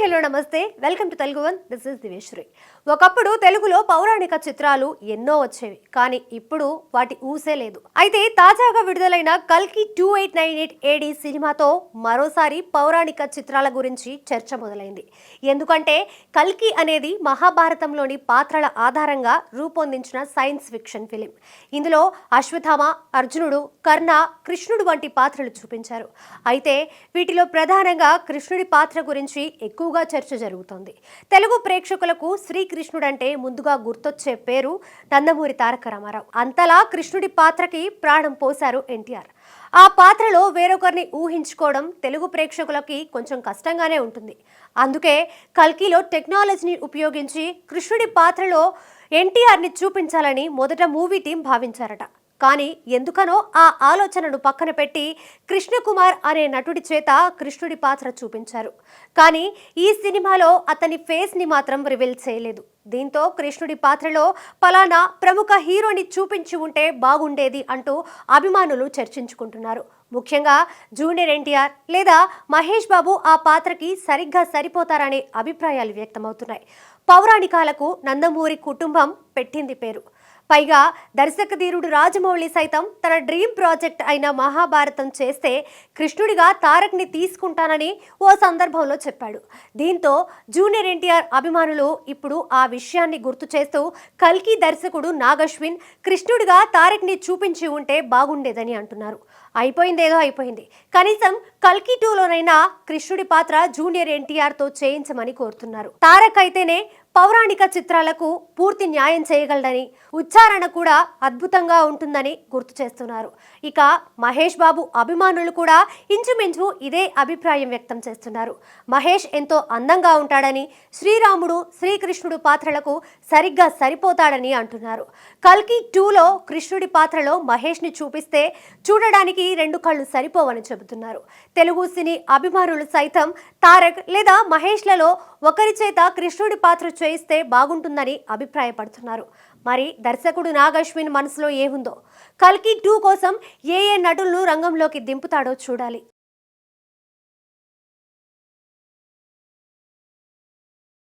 Hello నమస్తే. Welcome to Telugu one. This is Diveshwari ఒకప్పుడు తెలుగులో పౌరాణిక చిత్రాలు ఎన్నో వచ్చేవి కానీ ఇప్పుడు వాటి ఊసే లేదు. అయితే తాజాగా విడుదలైన కల్కి two eight nine eight AD సినిమాతో మరోసారి పౌరాణిక చిత్రాల గురించి చర్చ మొదలైంది. ఎందుకంటే కల్కి అనేది మహాభారతంలోని పాత్రల ఆధారంగా రూపొందించిన సైన్స్ ఫిక్షన్ ఫిలిం. ఇందులో అశ్వత్థామ అర్జునుడు కర్ణ కృష్ణుడు వంటి పాత్రలు చూపించారు. అయితే వీటిలో ప్రధానంగా కృష్ణుడి పాత్ర గురించి ఎక్కువ ఎక్కువగా చర్చ జరుగుతోంది. తెలుగు ప్రేక్షకులకు శ్రీకృష్ణుడంటే ముందుగా గుర్తొచ్చే పేరు నందమూరి తారక రామారావు. అంతలా కృష్ణుడి పాత్రకి ప్రాణం పోశారు ఎన్టీఆర్. ఆ పాత్రలో వేరొకరిని ఊహించుకోవడం తెలుగు ప్రేక్షకులకి కొంచెం కష్టంగానే ఉంటుంది. అందుకే కల్కిలో టెక్నాలజీని ఉపయోగించి కృష్ణుడి పాత్రలో ఎన్టీఆర్ని చూపించాలని మొదట మూవీ టీం భావించారట. కానీ ఎందుకనో ఆ ఆలోచనను పక్కన పెట్టి కృష్ణకుమార్ అనే నటుడి చేత కృష్ణుడి పాత్ర చూపించారు. కానీ ఈ సినిమాలో అతని ఫేస్ని మాత్రం రివీల్ చేయలేదు. దీంతో కృష్ణుడి పాత్రలో పలానా ప్రముఖ హీరోని చూపించి ఉంటే బాగుండేది అంటూ అభిమానులు చర్చించుకుంటున్నారు. ముఖ్యంగా జూనియర్ ఎన్టీఆర్ లేదా మహేష్ బాబు ఆ పాత్రకి సరిగ్గా సరిపోతారనే అభిప్రాయాలు వ్యక్తమవుతున్నాయి. పౌరాణికాలకు నందమూరి కుటుంబం పెట్టింది పేరు. పైగా దర్శకధీరుడు రాజమౌళి సైతం తన డ్రీమ్ ప్రాజెక్ట్ అయిన మహాభారతం చేస్తే కృష్ణుడిగా తారక్ని తీసుకుంటానని ఓ సందర్భంలో చెప్పాడు. దీంతో జూనియర్ ఎన్టీఆర్ అభిమానులు ఇప్పుడు ఆ విషయాన్ని గుర్తు చేస్తూ కల్కి దర్శకుడు నాగశ్విన్ కృష్ణుడిగా తారక్ని చూపించి ఉంటే బాగుండేదని అంటున్నారు. అయిపోయిందేదో అయిపోయింది. కనీసం కల్కి టూలోనైనా కృష్ణుడి పాత్ర జూనియర్ ఎన్టీఆర్తో చేయించమని కోరుతున్నారు. తారక్ అయితేనే పౌరాణిక చిత్రాలకు పూర్తి న్యాయం చేయగలడని ఉచ్చారణ కూడా అద్భుతంగా ఉంటుందని గుర్తు చేస్తున్నారు. ఇక మహేష్ బాబు అభిమానులు కూడా ఇంచుమించు ఇదే అభిప్రాయం వ్యక్తం చేస్తున్నారు. మహేష్ ఎంతో అందంగా ఉంటాడని శ్రీరాముడు శ్రీకృష్ణుడు పాత్రలకు సరిగ్గా సరిపోతాడని అంటున్నారు. కల్కి టూలో కృష్ణుడి పాత్రలో మహేష్ని చూపిస్తే చూడడానికి రెండు కళ్ళు సరిపోవని చెబుతున్నారు. తెలుగు సినీ అభిమానులు సైతం తారక్ లేదా మహేష్లలో ఒకరి చేత కృష్ణుడి పాత్ర చేయిస్తే బాగుంటుందని అభిప్రాయపడుతున్నారు. మరి దర్శకుడు నాగశ్విన్ మనసులో ఏముందో? కల్కి టూ కోసం ఏ ఏ నటులను రంగంలోకి దింపుతాడో చూడాలి.